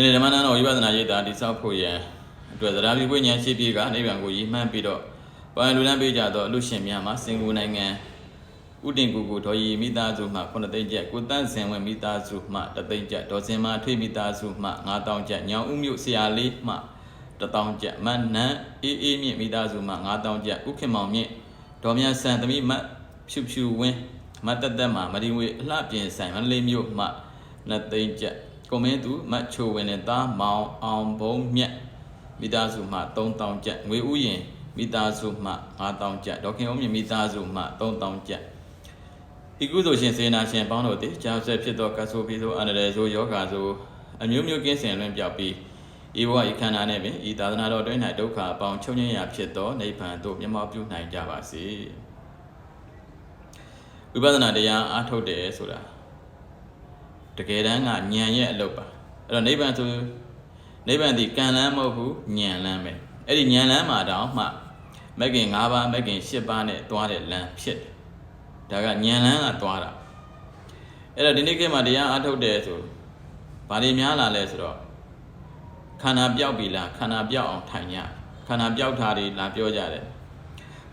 ယနေ့ဓမ္မနန္တော်ဝိပဿနာရိပ်သာတိဆောက်ဖို့ရန်အတွက်သဒ္ဓါပိဝိညာဉ်ရှိပြေကနိဗ္ဗာန်ကိုရည်မှန်းပြီးတော့ဘာလူလန်းပေးကြသောအလူရှင်များမှာစင်ကူနိုင်ငံဥတင်ကူကူဒေါ်ရီမိသားစုမှ9သိန်းကျပ်ကိုတန့်စင်ဝင်မိသားစုမှ3သိန်းကျပ်ဒေါ်စင်မာထွေးမိသားစုမှ9000ကျပ်ညောင်ဦးမြို့ဆရာလေးမှ1000ကျပ်မန်နန်အေးအေးမြင့်မိသားစုမှ9000ကျပ်ဥခင်မောင်မြင့်ဒေါ်မြတ်ဆန်သမီးမတ်ဖြူဖြူဝင်းမတ်တက်တက်မှမဒီဝေအလှပြင်ဆိုင်မန္တလေးမြို့မှ2သိန်းကျပ် ကိုမင်းသူမတ်ချိုဝင်နဲ့သားမောင်အောင်ဘုံမြတ်မိသားစုမှ3000ကျပ်ငွေဥယျင်မိသားစုမှ9000ကျပ်ဒေါခင်အောင်မြင့်မိသားစုမှ3000ကျပ်ဤကုသိုလ်ရှင်စေနာရှင်ပေါင်းတို့သည်ကြာဆက်ဖြစ်သောကဆိုပြီးသောအန္တရာယ်ဆိုယောဂါဆိုအမျိုးမျိုးကင်းစင်လွင်ပြောက်ပြီးဤဘဝဤခန္ဓာနှင့်ပင်ဤသာသနာတော်တွင်၌ဒုက္ခအပေါင်းချုပ်ငြိမ်းရာဖြစ်သောနိဗ္ဗာန်သို့မျက်မှောက်ပြုနိုင်ကြပါစေဝိပဿနာတရားအားထုတ်တယ်ဆိုတာ တကယ်တမ်းကဉာဏ်ရဲ့အလုပ်ပါအဲ့တော့နိဗ္ဗာန်ဆိုနိဗ္ဗာန်ဒီကံလန်းမဟုတ်ဘူးဉာဏ်လန်းပဲအဲ့ဒီဉာဏ်လန်းမှာတောင်မှမဂ်ကင်၅ပါးမဂ်ကင်၈ပါးနဲ့တွားတဲ့လမ်းဖြစ်တယ်ဒါကဉာဏ်လန်းကတွားတာအဲ့တော့ဒီနေ့ခေတ်မှာတရားအားထုတ်တယ်ဆိုဘာတွေများလာလဲဆိုတော့ခန္ဓာပြောက်ပြီလားခန္ဓာပြောက်အောင်ထိုင်ကြခန္ဓာပြောက်တာတွေလာပြောကြတယ်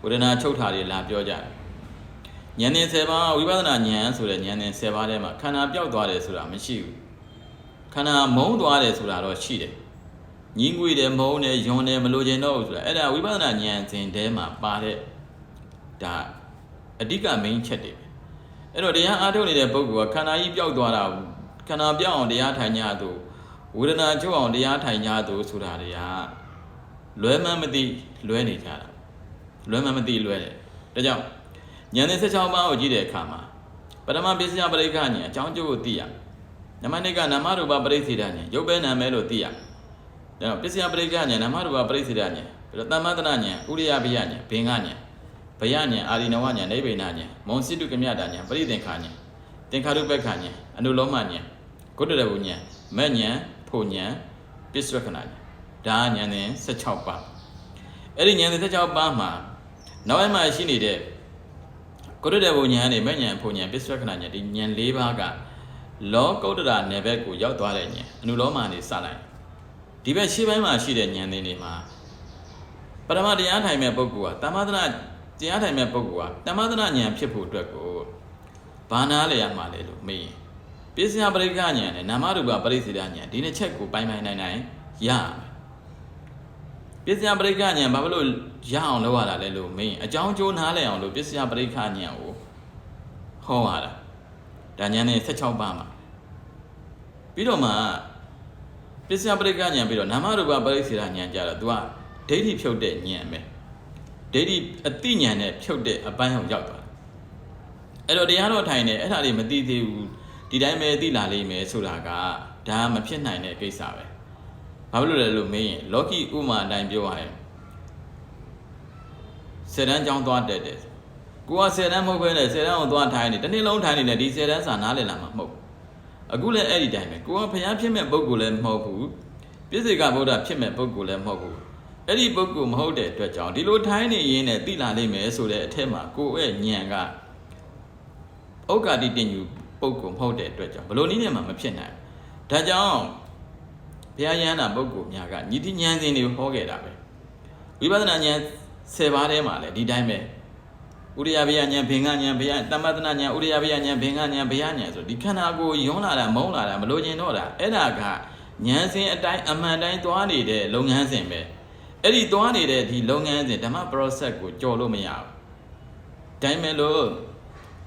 ဝေဒနာချုပ်တာတွေလာပြောကြတယ် ဉာဏ်နဲ့10ပါးဝိပဿနာဉာဏ်ဆိုတဲ့ဉာဏ်နဲ့10ပါးထဲမှာခန္ဓာပြောက်သွားတယ်ဆိုတာမရှိဘူးခန္ဓာမုံသွားတယ်ဆိုတာတော့ရှိတယ်ညင်းငွေတယ်မုံတယ်ယွန်တယ်မလိုချင်တော့ဘူးဆိုတာအဲ့ဒါဝိပဿနာဉာဏ်စဉ်ထဲမှာပါတဲ့ဒါအဓိက main ချက်တွေပဲအဲ့တော့တရားအားထုတ်နေတဲ့ပုဂ္ဂိုလ်ကခန္ဓာကြီးပျောက်သွားတာခန္ဓာပြောက်အောင်တရားထိုင်ကြသူဝေဒနာချုပ်အောင်တရားထိုင်ကြသူဆိုတာတွေကလွဲမှန်းမသိလွဲနေကြတာလွဲမှန်းမသိလွဲတယ်ဒါကြောင့် ဉာဏ်နဲ့16ပါးကိုကြည့်တဲ့အခါမှာပထမပစ္စယပရိက္ခဉာဏ်အကြောင်းကျိုးကိုသိရနမနိကနာမရူပပရိစ္ဆေဒဉာဏ်ရုပ်ပဲနာမဲလို့သိရဒါတော့ပစ္စယပရိက္ခဉာဏ်နာမရူပပရိစ္ဆေဒဉာဏ်ပြီးတော့တမ္မတနာဉာဏ်ဥရိယဘိယဉာဏ်ဘင်္ဂဉာဏ်ဘယဉာဏ်အာရိနဝဉာဏ်နိဗ္ဗိဏဉာဏ်မုံစိတုကမြတာဉာဏ်ပရိသင်္ခာဉာဏ်သင်္ခါရုပ္ပခဉာဏ်အနုလောမဉာဏ်ဂုတ္တရဝဉာဏ်မဉဏ်ဖို့ဉာဏ်ပစ္စဝကနာဉာဏ်ဒါဉာဏ်စဉ်16ပါးအဲ့ဒီဉာဏ်စဉ်16ပါးမှာနောက်ပိုင်းမှာရှိနေတဲ့ ကုတ္တရဝဉာဏ်နဲ့မဉဏ်ဖို့ဉာဏ်ပစ္စဝကနာဉာဏ်ဒီဉာဏ်၄ပါးကလောကုတ္တရာနယ်ဘက်ကိုရောက်သွားတဲ့ဉာဏ်အနုလောမနေစလိုက်ဒီဘက်ရှေ့ပိုင်းမှာရှိတဲ့ဉာဏ်တွေမှာပရမတရားထိုင်မဲ့ပုဂ္ဂိုလ်ကတမ္မဒနာတရားထိုင်မဲ့ပုဂ္ဂိုလ်ကတမ္မဒနာဉာဏ်ဖြစ်ဖို့အတွက်ကိုဘာနာလဲရမှာလဲလို့မေးရင်ပစ္စယပရိက္ခဉာဏ်နဲ့နာမရူပပရိစ္ဆေဒဉာဏ်ဒီနှစ်ချက်ကိုပိုင်းပိုင်းနိုင်နိုင်ရမယ် ပစ္စယပရိက္ခဉာဏ်ဘာလို့ရအောင်လုပ်ရတာလဲလို့မေးရင်အကြောင်းကျိုးနားလည်အောင်လို့ပစ္စယပရိက္ခဉာဏ်ကိုဟောရတာဒါဉာဏ်နဲ့16ပါးမှာပြီးတော့မှပစ္စယပရိက္ခဉာဏ်ပြီးတော့နာမရူပပရိစ္ဆေဒဉာဏ်ကြတော့ तू ကဒိဋ္ဌိဖြုတ်တဲ့ဉာဏ်ပဲဒိဋ္ဌိအတိဉာဏ်နဲ့ဖြုတ်တဲ့အပိုင်းအောင်ရောက်သွားတယ်အဲ့တော့တရားတော်ထိုင်နေအဲ့ဒါတွေမသိသေးဘူးဒီတိုင်းပဲသိလာလိမ့်မယ်ဆိုတာကဒါမဖြစ်နိုင်တဲ့ကိစ္စပဲ ဘာဖြစ်လို့လဲလို့မေးရင်လောကီဥမာအတိုင်းပြောရရင်ဆယ်တန်းကျောင်းသွားတက်တယ်ကိုကဆယ်တန်းမဟုတ်ဘဲနဲ့ဆယ်တန်းကိုသွားထိုင်နေတစ်နေ့လုံးထိုင်နေတယ်ဒီဆယ်တန်းစာနားလည်လာမှာမဟုတ်အခုလည်းအဲ့ဒီတိုင်းပဲကိုကဖျားဖြစ်မဲ့ပုံကိုလည်းမဟုတ်ဘူးပြစ္ဆေကဗုဒ္ဓဖြစ်မဲ့ပုံကိုလည်းမဟုတ်ဘူးအဲ့ဒီပုဂ္ဂိုလ်မဟုတ်တဲ့အတွက်ကြောင့်ဒီလိုထိုင်းနေရင်းနဲ့သိလာလိမ့်မယ်ဆိုတဲ့အထက်မှာကိုယ့်ရဲ့ဉာဏ်ကဩကာတိတင်ယူပုဂ္ဂိုလ်မဟုတ်တဲ့အတွက်ကြောင့်ဘလို့နည်းနဲ့မှမဖြစ်နိုင်ဘူးဒါကြောင့် ဘုရားယန္တာပုဂ္ဂိုလ်များကညီတိဉာဏ်စဉ်တွေဟောခဲ့တာပဲဝိပဿနာဉာဏ်10ပါးထဲမှာလည်းဒီတိုင်းပဲဥရိယဘယဉာဏ်ဘင်္ဂဉာဏ်ဘယတမ္ပတနာဉာဏ်ဥရိယဘယဉာဏ်ဘင်္ဂဉာဏ်ဘယဉာဏ်ဆိုဒီခန္ဓာကိုယ်ယွန်းလာတာမုန်းလာတာမလိုချင်တော့တာအဲ့ဒါကဉာဏ်စဉ်အတိုင်းအမှန်တိုင်းသွားနေတဲ့လုပ်ငန်းစဉ်ပဲအဲ့ဒီသွားနေတဲ့ဒီလုပ်ငန်းစဉ်ဓမ္မ process ကိုကြော်လို့မရဘူးတိုင်းမဲ့လို့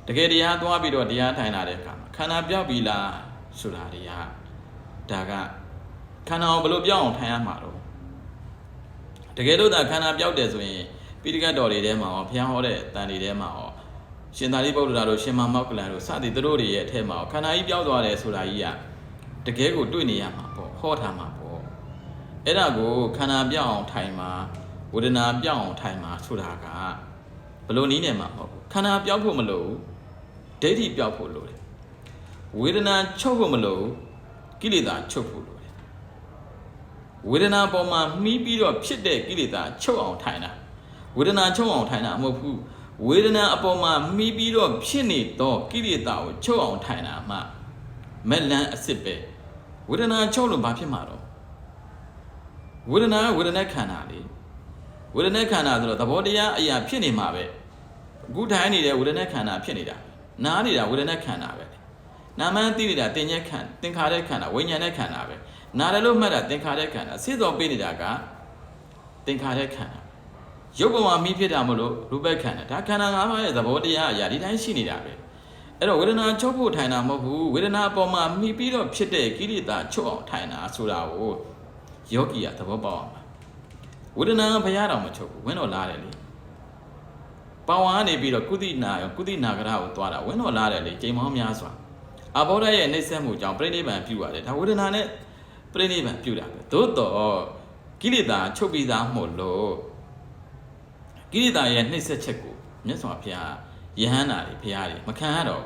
တကယ်တရားသွားပြီးတော့တရားထိုင်လာတဲ့အခါမှာခန္ဓာပြောက်ပြီလားဆိုတာတွေကဒါက ခန္ဓာကိုဘယ်လိုပြောင်းအောင်ထိုင်ရမှာတော့တကယ်လို့သာခန္ဓာပြောက်တယ်ဆိုရင်ပိဋကတ်တော်တွေထဲမှာရောဘုရားဟောတဲ့တန်တွေထဲမှာရောရှင်သာရိပုတ္တရာတို့ရှင်မမောက္ကလန်တို့စသည်တို့တွေရဲ့အထက်မှာခန္ဓာကြီးပြောက်သွားတယ်ဆိုတာကြီးကတကယ်ကိုတွေ့နေရမှာပေါ့ဟောထားမှာပေါ့အဲ့ဒါကိုခန္ဓာပြောက်အောင်ထိုင်မှာဝေဒနာပြောက်အောင်ထိုင်မှာဆိုတာကဘယ်လိုနည်းနဲ့မှမဟုတ်ဘူးခန္ဓာပြောက်ဖို့မလိုဘူးဒိဋ္ဌိပြောက်ဖို့လိုတယ်ဝေဒနာချုပ်ဖို့မလိုဘူးကိလေသာချုပ်ဖို့လိုတယ် ဝေဒနာပေါ်မှာမှီးပြီးတော့ဖြစ်တဲ့ကိလေသာချုပ်အောင်ထိုင်တာဝေဒနာချုပ်အောင်ထိုင်တာမဟုတ်ဘူးဝေဒနာအပေါ်မှာမှီးပြီးတော့ဖြစ်နေတော့ကိလေသာကိုချုပ်အောင်ထိုင်တာမှမက်လန်းအစ်စ်ပဲဝဝေဒနာချုပ်လို့ဘာဖြစ်မှာတော့ဝေဒနာကဝေဒနာခန္ဓာလေဝေဒနာခန္ဓာဆိုတော့သဘောတရားအရာဖြစ်နေမှာပဲအခုထိုင်နေတဲ့ဝေဒနာခန္ဓာဖြစ်နေတာနားနေတာဝေဒနာခန္ဓာပဲနာမန်းသိနေတာတင်ညက်ခန္သင်္ခါရခန္ဓာဝိညာဉ်နဲ့ခန္ဓာပဲ နားတယ်လို့မှတ်တာသင်္ခါရခန္ဓာစေတော်ပေးနေတာကသင်္ခါရခန္ဓာရုပ်ပေါ်မှာမိဖြစ်တာမလို့ရူပခန္ဓာဒါခန္ဓာ၅ပါးရဲ့သဘောတရားအရာဒီတိုင်းရှိနေတာပဲအဲ့တော့ဝေဒနာချုပ်ဖို့ထိုင်တာမဟုတ်ဘူးဝေဒနာအပေါ်မှာမိပြီးတော့ဖြစ်တဲ့ကိလေသာချုပ်အောင်ထိုင်တာဆိုတာကိုယောဂီကသဘောပေါက်အောင်ဝေဒနာကဘုရားတော်မချုပ်ဘူးဝင်းတော်လားတယ်လေပဝါကနေပြီးတော့ကုသနာရောကုသနာကရကိုသွားတာဝင်းတော်လားတယ်လေချိန်မောင်းများစွာအဘောဓရဲ့နှိမ့်ဆက်မှုကြောင့်ပြိဋိဘံပြုရတယ်ဒါဝေဒနာနဲ့ ပြိဋိဘံပြုတာပဲသို့တော့ကိလေသာချုပ်ပြီးသားမို့လို့ကိလေသာရဲ့နှိမ့်ဆက်ချက်ကိုမြတ်စွာဘုရားယဟန္တာတွေဘုရားတွေမခံရတော့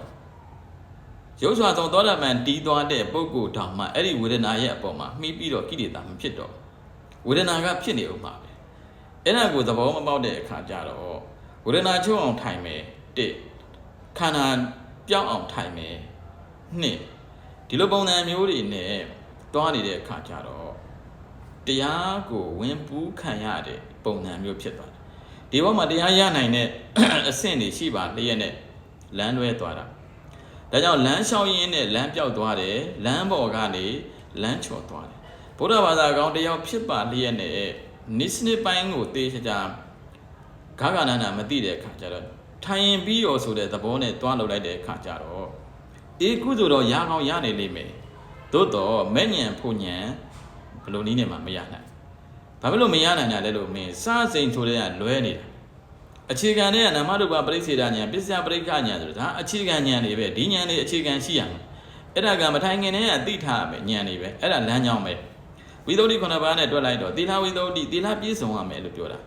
ရုပ်စွာဆုံးသောတာပန်တီးသွားတဲ့ပုဂ္ဂိုလ်တောင်မှအဲ့ဒီဝေဒနာရဲ့အပေါ်မှာမှီးပြီးတော့ကိလေသာမဖြစ်တော့ဝေဒနာကဖြစ်နေဦးမှာပဲအဲ့ဒါကိုသဘောမပေါက်တဲ့အခါကျတော့ဝေဒနာချုပ်အောင်ထိုင်မယ်တစ်ခန္ဓာပြောင်းအောင်ထိုင်မယ်နှစ်ဒီလိုပုံစံမျိုးတွေနဲ့ တွားနေတဲ့အခါကျတော့တရားကိုဝင်ပူးခံရတဲ့ပုံစံမျိုးဖြစ်သွားတယ်ဒီဘောမှာတရားရနိုင်တဲ့အဆင့်တွေရှိပါလျက်နဲ့လမ်းလွဲသွားတာဒါကြောင့်လမ်းလျှောက်ရင်းနဲ့လမ်းပြောက်သွားတယ်လမ်းပေါ်ကနေလမ်းချော်သွားတယ်ဗုဒ္ဓဘာသာကောင်းတယောက်ဖြစ်ပါလျက်နဲ့နိစနစ်ပိုင်းကိုတေးချာချာဂါဂနန္ဒမသိတဲ့အခါကျတော့ထိုင်ရင်ပြီးရောဆိုတဲ့သဘောနဲ့တွားလုပ်လိုက်တဲ့အခါကျတော့အေးကုသိုလ်တော့ရကောင်းရနေလိမ့်မယ် သို့တော့မဲ့ညံဖို့ညံဘယ်လိုနည်းနဲ့မှမရနိုင်ဘာဖြစ်လို့မရနိုင်တာလဲလို့မင်းစားစိန်ဆိုတဲ့ကလွဲနေတာအခြေခံတဲ့ကနာမရူပပရိစ္ဆေဒဉာဏ်ပစ္စယပရိက္ခဉာဏ်ဆိုတော့ဒါအခြေခံဉာဏ်တွေပဲဒီဉာဏ်တွေအခြေခံရှိရမယ်အဲ့ဒါကမထိုင်ခင်တည်းကသိထားရမယ်ဉာဏ်တွေပဲအဲ့ဒါလမ်းကြောင်းပဲဝိသုဒ္ဓိခုနှစ်ပါးနဲ့တွက်လိုက်တော့သီလဝိသုဒ္ဓိသီလပြည့်စုံရမယ်လို့ပြောတာ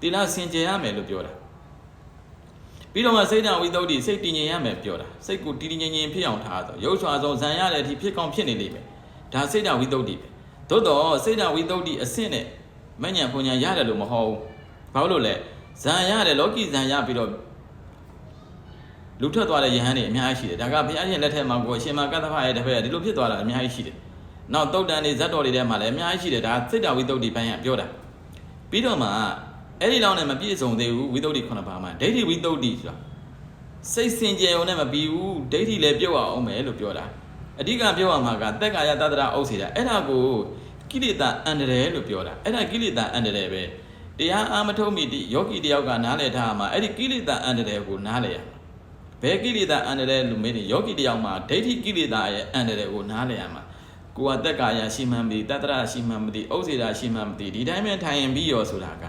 သီလစင်ကြယ်ရမယ်လို့ပြောတာ ပြီးတော့မှစိတ်ဓာတ်ဝိသုဒ္ဓိစိတ်တည်ငြိမ်ရမယ်ပြောတာစိတ်ကိုတည်တည်ငြိမ်ငြိမ်ဖြစ်အောင်ထားတော့ရုပ်စွာဆုံးဇံရတဲ့အထိဖြစ်ကောင်းဖြစ်နေလိမ့်မယ်ဒါစိတ်ဓာတ်ဝိသုဒ္ဓိပဲသို့တော့စိတ်ဓာတ်ဝိသုဒ္ဓိအဆင့်နဲ့မဉ္ဇဉ်ပုံညာရတယ်လို့မဟုတ်ဘူးဘာလို့လဲဇံရတယ်လောကီဇံရပြီးတော့လူထွက်သွားတဲ့ယဟန်တွေအများကြီးရှိတယ်ဒါကဘုရားရှင်လက်ထက်မှာကိုအရှင်မကတ္တဖရဲ့တစ်ဖက်ကဒီလိုဖြစ်သွားတာအများကြီးရှိတယ်နောက်တုတ်တန်တွေဇတ်တော်တွေထဲမှာလည်းအများကြီးရှိတယ်ဒါစိတ်ဓာတ်ဝိသုဒ္ဓိပိုင်းကပြောတာပြီးတော့မှ အဲ့ဒီလောက်နဲ့မပြည့်စုံသေးဘူးဝိသုဒ္ဓိခုနှစ်ပါးမှာဒိဋ္ဌိဝိသုဒ္ဓိဆိုတာစိတ်စင်ကြယ်ုံနဲ့မပြီးဘူးဒိဋ္ဌိလည်းပြုတ်အောင်မယ်လို့ပြောတာအဓိကပြောရမှာကတက်ကာယတတ္တရာအုပ်စီတာအဲ့ဒါကိုကိလေသာအန္တရာယ်လို့ပြောတာအဲ့ဒါကိလေသာအန္တရာယ်ပဲတရားအာမထုတ်မိတိယောဂီတယောက်ကနားလည်ထားမှာအဲ့ဒီကိလေသာအန္တရာယ်ကိုနားလည်ရမှာဘယ်ကိလေသာအန္တရာယ်လို့မေးရင်ယောဂီတယောက်မှာဒိဋ္ဌိကိလေသာရဲ့အန္တရာယ်ကိုနားလည်ရမှာကိုယ်ကတက်ကာယရှိမှမသိတတ္တရာရှိမှမသိဥစ္စေတာရှိမှမသိဒီတိုင်းပဲထိုင်ရင်ပြီးရောဆိုတာက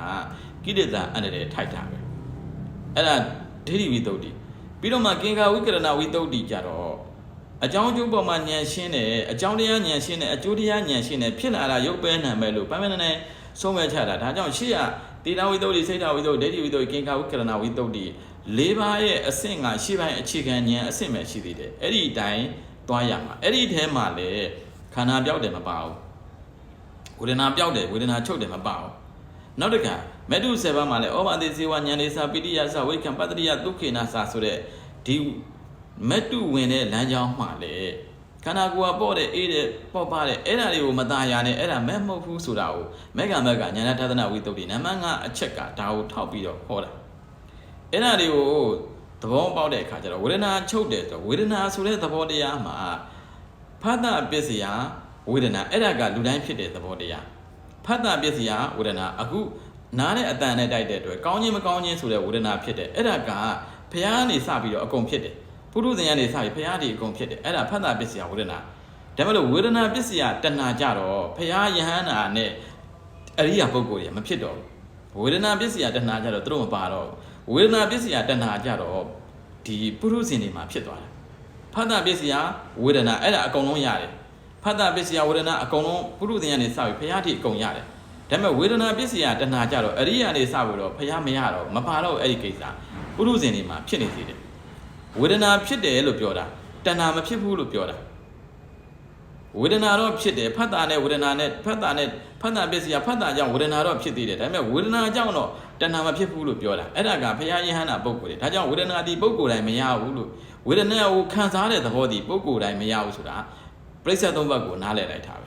ကိလေသာအန္တရာယ်ထိုက်တာပဲအဲ့ဒါဒိဋ္ဌိဝိတ္တုပြီးတော့မှကင်္ကာဝိကရဏဝိတ္တုကြတော့အကြောင်းကျိုးပေါ်မှာဉာဏ်ရှင်းတယ်အကြောင်းတရားဉာဏ်ရှင်းတယ်အကျိုးတရားဉာဏ်ရှင်းတယ်ဖြစ်လာတာရုပ်ပဲနာမယ်လို့ပိုင်းပိုင်းနဲ့ဆုံးမဲ့ချတာဒါကြောင့်ရှေ့ကတေတာဝိတ္တုစိတ်ဓာဝိတ္တုဒိဋ္ဌိဝိတ္တုကင်္ကာဝိကရဏဝိတ္တုလေးပါးရဲ့အဆင့်ကရှေ့ပိုင်းအခြေခံဉာဏ်အဆင့်ပဲရှိသေးတယ်အဲ့ဒီအတိုင်းသွားရမှာအဲ့ဒီထဲမှာလေခန္ဓာပြောက်တယ်မပါဘူးဝေဒနာပြောက်တယ်ဝေဒနာချုပ်တယ်မပါဘူးနောက်တစ်ခါ မေတု7ပါးမှာလည်းဩဘာတိဇေဝဉာဏ်လေးစာပိဋိယသဝိခံပတ္တိယဒုက္ခေနာစာဆိုတဲ့ဒီမတုဝင်တဲ့လမ်းကြောင်းမှာလေခန္ဓာကိုယ်ကပေါ့တဲ့အေးတဲ့ပေါ့ပါတဲ့အဲ့ဒါတွေကိုမตายရနဲ့အဲ့ဒါမဲ့မဟုတ်ဘူးဆိုတာကိုမေကမက်ကညာဏထသနာဝိတုဒ္ဓိနံပါတ်5အချက်ကဒါကိုထောက်ပြီးတော့ဟောတာအဲ့ဒါတွေကိုသဘောပေါက်တဲ့အခါကျတော့ဝေဒနာချုပ်တယ်ဆိုဝေဒနာဆိုတဲ့သဘောတရားမှာဖတ်တာပစ္စယဝေဒနာအဲ့ဒါကလူတိုင်းဖြစ်တဲ့သဘောတရားဖတ်တာပစ္စယဝေဒနာအခု နားနဲ့အတန်နဲ့တိုက်တဲ့အတွက်ကောင်းခြင်းမကောင်းခြင်းဆိုတဲ့ဝေဒနာဖြစ်တယ်အဲ့ဒါကဖះကနေစပြီးတော့အကုန်ဖြစ်တယ်ပုရုဇဉ်ကနေစပြီးဖះဒီအကုန်ဖြစ်တယ်အဲ့ဒါဖတ်တာပစ္စယဝေဒနာဒါမှမဟုတ်ဝေဒနာပစ္စယတဏှာကြတော့ဖះယဟန္တာနဲ့အရိယာပုဂ္ဂိုလ်တွေမဖြစ်တော့ဘူးဝေဒနာပစ္စယတဏှာကြတော့သူတို့မပါတော့ဝေဒနာပစ္စယတဏှာကြတော့ဒီပုရုဇဉ်တွေမှာဖြစ်သွားတယ်ဖတ်တာပစ္စယဝေဒနာအဲ့ဒါအကုန်လုံးရတယ်ဖတ်တာပစ္စယဝေဒနာအကုန်လုံးပုရုဇဉ်ကနေစပြီးဖះဒီအကုန်ရတယ် ဒါပေမဲ့ဝေဒနာပစ္စယတဏှာကြတော့အရိယာနေစပြီးတော့ဖះမရတော့မပါတော့အဲ့ဒီကိစ္စပုရုဇဉ်တွေမှာဖြစ်နေသေးတယ်ဝေဒနာဖြစ်တယ်လို့ပြောတာတဏှာမဖြစ်ဘူးလို့ပြောတာဝေဒနာတော့ဖြစ်တယ်ဖတ်တာနဲ့ဝေဒနာနဲ့ဖတ်တာနဲ့ဖတ်တာပစ္စည်းဖတ်တာကြောင့်ဝေဒနာတော့ဖြစ်သေးတယ်ဒါပေမဲ့ဝေဒနာကြောင့်တော့တဏှာမဖြစ်ဘူးလို့ပြောတာအဲ့ဒါကဘုရားယဟန္တာပုဂ္ဂိုလ်တွေဒါကြောင့်ဝေဒနာဒီပုဂ္ဂိုလ်တိုင်းမရဘူးလို့ဝေဒနာကိုခံစားတဲ့သဘောဒီပုဂ္ဂိုလ်တိုင်းမရဘူးဆိုတာပပြိဿသုံးဘက်ကိုနားလည်လိုက်တာပဲ